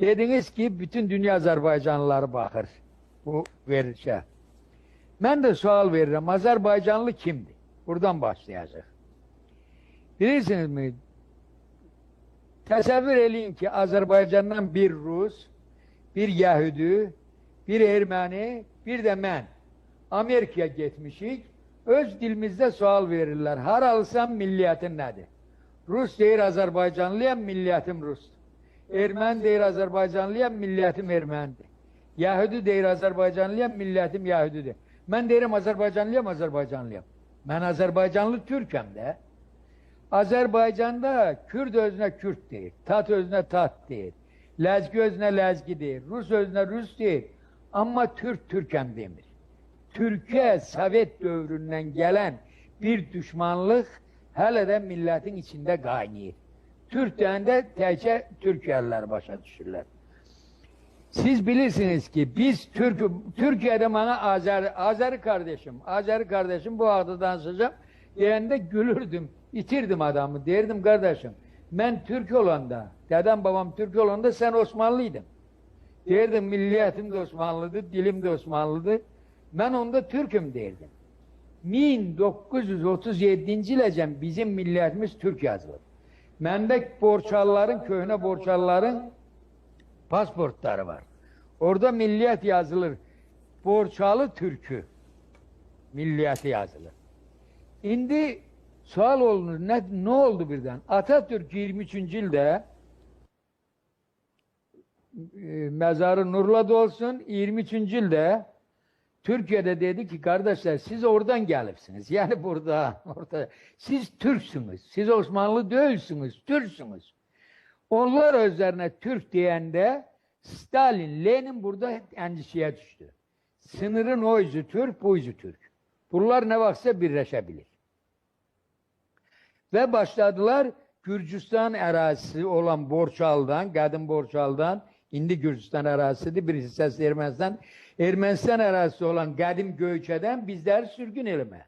Dediniz ki bütün dünya Azerbaycanlıları bakır bu verilişe. Ben de sual veririm. Azerbaycanlı kimdi? Buradan başlayacak. Bilirsiniz mi? Təsəvvür eləyin ki, Azərbaycandan bir Rus, bir Yəhudi, bir Erməni, bir də mən Amerikaya getmişik. Öz dilimizdə sual verirlər. Haralısan milliyyətin nədir? Rus deyir Azərbaycanlıyam, milliyyətim Rusdur. Erməni deyir Azərbaycanlıyam, milliyyətim ermənidir. Yəhudi deyir Azərbaycanlıyam, milliyyətim Yəhudidir. Mən deyirəm Azərbaycanlıyam, Azərbaycanlıyam. Mən Azərbaycanlı Türkəm də. Azərbaycanda Kürd özünə Kürd deyir, Tat özünə Tat deyir, Ləzgi özünə Ləzgi deyir, Rus özünə Rus deyir. Amma Türk Türkəm demir. Türkiye Sovet dövründən gələn bir düşmanlıq hələ də millətin içində qaynayır. Türk deyəndə təkcə Türkiyəlilər başa düşürlər. Siz bilirsiniz ki biz Türk Türkiye'de bana Azer Azeri kardeşim, Azeri kardeşim bu adı danışacağım. Deyəndə gülürdüm, itirdim adamı. Derdim kardeşim, ben Türk olanda, dedem babam Türk olanda sen Osmanlıydın. Derdim milliyetim de Osmanlıdır, dilim de Osmanlıdır. Ben onda Türk'üm derdim. 1937 ilecem bizim milliyetimiz Türk yazılır. Mende borçalların, köhne borçalların pasportları var. Orada milliyet yazılır. Borçalı Türk'ü. Milliyeti yazılır. Şimdi sual olunur. Ne, ne oldu birden? Atatürk 23. ilde mezarı nurla olsun 23. ilde Türkiye'de dedi ki kardeşler siz oradan gelipsiniz. Yani burada, orada siz Türksünüz. Siz Osmanlı değilsiniz, Türksünüz. Onlar üzerine Türk diyende Stalin, Lenin burada endişeye düştü. Sınırın o yüzü Türk, bu yüzü Türk. Bunlar ne vakse birleşebilir. Ve başladılar Gürcistan ərazisi olan Borçaldan, qədim Borçaldan, indi Gürcistan ərazisidir, bir hissəsi Ermənistan, Ermənistan ərazisi olan qədim Göyçədən bizləri sürgün eləmə.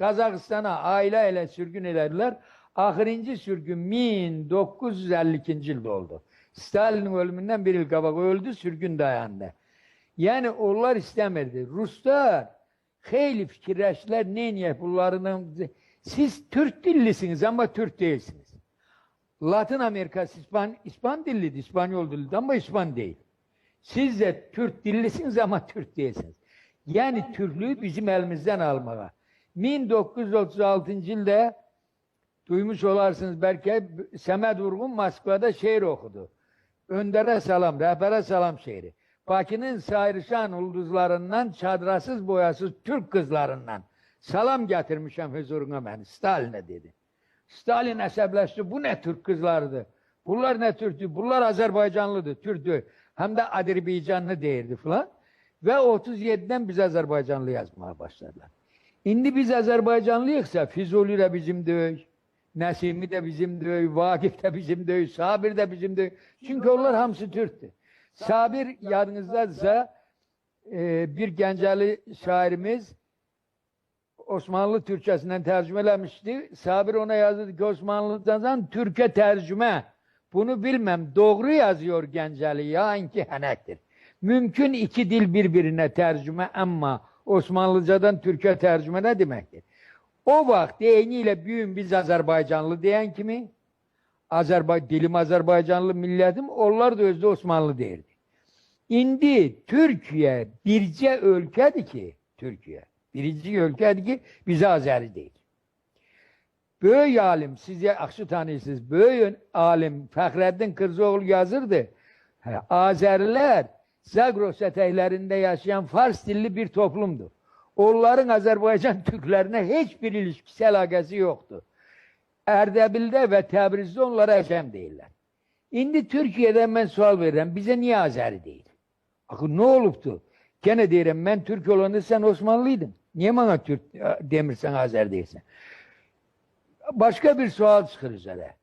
Qazaxıstana ailə ilə sürgün elədilər. Axırıncı sürgün 1952-ci ildə oldu. Stalin'in ölümündən bir il qabaq öldü, sürgün dayandı. Yani onlar istemirdi. Ruslar xeyli fikirləşdilər, neyniyək bunlarının... Siz Türk dillisiniz ama Türk değilsiniz. Latin Amerikası İspan, İspan dillidir, İspanyol dillidir ama İspan değil. Siz de Türk dillisiniz ama Türk değilsiniz. Yani Türklüğü bizim elimizden almaya. 1936 yılda duymuş olarsınız belki Semed Vurgun Moskva'da şiir okudu. Öndere selam, rehbere selam şiiri. Bakı'nın sayrışan ulduzlarından, çadrasız boyasız Türk kızlarından salam getirmişim huzuruna ben. Stalin'e dedi. Stalin əsəbləşdi. Bu ne Türk kızlardı? Bunlar ne Türktü? Bunlar Azerbaycanlıdır, Türktü. Hem de Azerbaycanlı değildi falan. Ve 37'den biz Azerbaycanlı yazmaya başladılar. İndi biz Azerbaycanlıyıksa Füzuli de bizim döy, Nesimi de bizim döy, Vakif de bizim döy, Sabir de bizim döy. Çünkü onlar hamısı Türktü. Sabir yadınızdadırsa e, bir Gəncəli şairimiz Osmanlı Türkçesinden tercüme eləmişdi. Sabir ona yazdı ki Osmanlı'dan Türk'e tercüme. Bunu bilmem. Doğru yazıyor Gəncəli ya inki hənəkdir. Mümkün iki dil birbirine tercüme ama Osmanlıcadan Türk'e tercüme ne demektir? O vaxt deyiniyle büyün biz Azerbaycanlı diyen kimi? Azerbay dilim Azerbaycanlı milletim, onlar da özde Osmanlı değildi. İndi Türkiye birce ülkedir ki, Türkiye. Birinci ülkedir ki bize Azeri değil. Böyük alim, siz yaxşı tanıyırsınız, böyük alim Fəxrəddin Kırzoğlu yazırdı. Hə, Azərilər Zagros ətəklərində yaşayan Fars dilli bir toplumdur. Onların Azərbaycan Türklərinə heç bir ilişkisi əlaqəsi yoxdur. Ərdəbildə və Təbrizdə onlara əcəm deyirlər. İndi Türkiyədən mən sual verirəm, bizə niyə Azəri deyil? Axı nə olubdu? Gene deyirəm, mən Türk olanda sən Osmanlıydın. Niye bana Türk e, demirsen Azer değilsen? Başka bir sual çıkır üzere.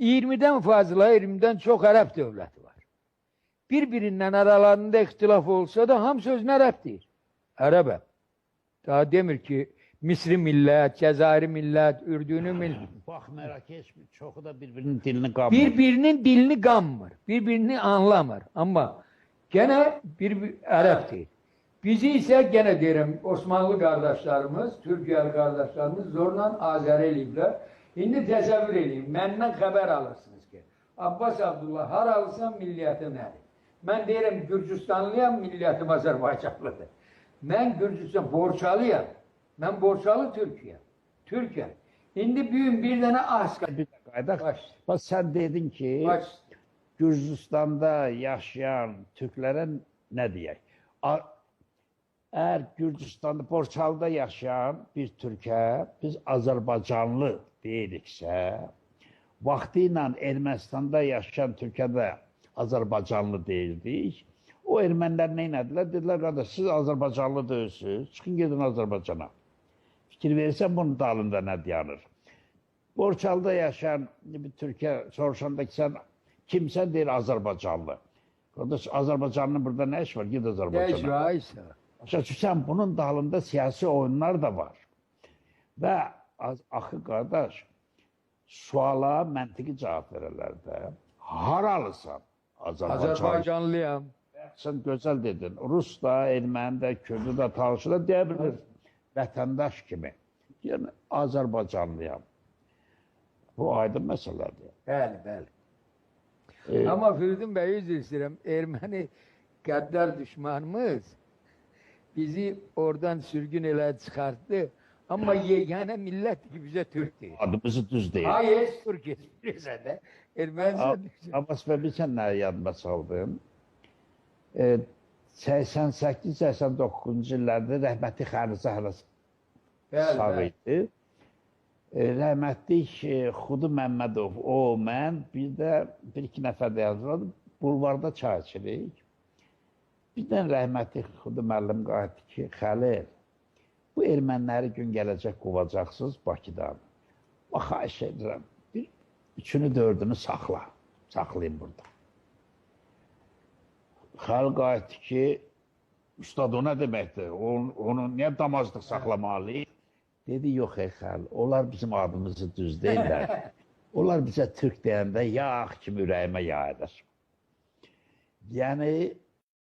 20'den fazla, 20'den çok Arap devleti var. Birbirinden aralarında ihtilaf olsa da ham sözün Arap değil. Arap. Daha demir ki Misri millət, Cəzairi millət, Ürdünü millət. Baxmayaraq ki, heç bir- çoxu da bir-birinin dilini qamır. Bir-birinin dilini qanmır, bir-birini anlamır. Amma gene bir, bir ərəbdir. Bizi isə gene deyirəm, Osmanlı qardaşlarımız, Türkiyəli qardaşlarımız zorla Azər eləyiblər. İndi təsəvvür edin, məndən xəbər alırsınız ki, Abbas Abdullah haralısan milliyyəti nədir? Mən deyirəm Gürcüstanlıyam, milliyyətim Azərbaycanlıdır. Mən Gürcüstan borçalıyam. Mən borçalı Türkiyə. Türkiyə. İndi büyün bir dənə az Bir dakika, Aydaq, Baş. sən dedin ki, Baş. Gürcüstanda yaşayan Türklərə nə deyək? Əgər Gürcüstanda, Borçalıda yaşayan bir türkə biz Azərbaycanlı deyiriksə, vaxtı ilə Ermənistanda yaşayan türkə də Azərbaycanlı deyirdik. O ermənilər nə etdilər? Dedilər, qardaş, siz Azərbaycanlı deyilsiniz, çıxın gedin Azərbaycana. Fikir verirsən bunun dalında nə dayanır? Borçalıda yaşayan bir Türkiye soruşanda ki sen kimsen değil Azerbaycanlı. Kardeş Azerbaycanlı burada ne iş var? Git Gəl Azerbaycan'a. Aysa. Başa düşsən bunun dalında siyasi oyunlar da var. Və az, axı qardaş suala məntiqi cavab verərlər də. Haralısan? Azərbaycan. Azərbaycanlıyam. Sən gözəl dedin. Rus da, erməni də, kürdü də, tarışı da deyə bilir. Vətəndaş kimi. Yəni Azərbaycanlıyam. Bu aydın məsələdir. Bəli, bəli. Ee, Amma Firidun bəy üzr istəyirəm. Erməni qəddar düşmanımız bizi oradan sürgün elədi, çıxartdı. Amma yeganə millət ki, bizə Türkdür. adımızı düz deyil. Hayır, Türkiye bilirsən də. Ermənistan. Abbas bəy bilsən nə yadıma saldım? E, 88-89-cu illərdə rəhmətli Xərizə Bəli, sağ idi. E, rəhmətli e, Xudu Məmmədov, o, mən, bir də bir iki nəfər də yazıldı. Bulvarda çay içirik. Birdən rəhmətli Xudu müəllim qayıtdı ki, Xəlil, bu erməniləri gün gələcək qovacaqsınız Bakıdan. Bax, xahiş edirəm, bir üçünü, dördünü saxla. Saxlayın burada. Xalq qayıtdı ki, Ustad o nə deməkdir? Onu, onu niyə damazlıq saxlamalıyıq? Dedi, yox ey xəl, onlar bizim adımızı düz deyirlər. onlar bizə Türk deyəndə yağ kimi ürəyimə edir. Yəni,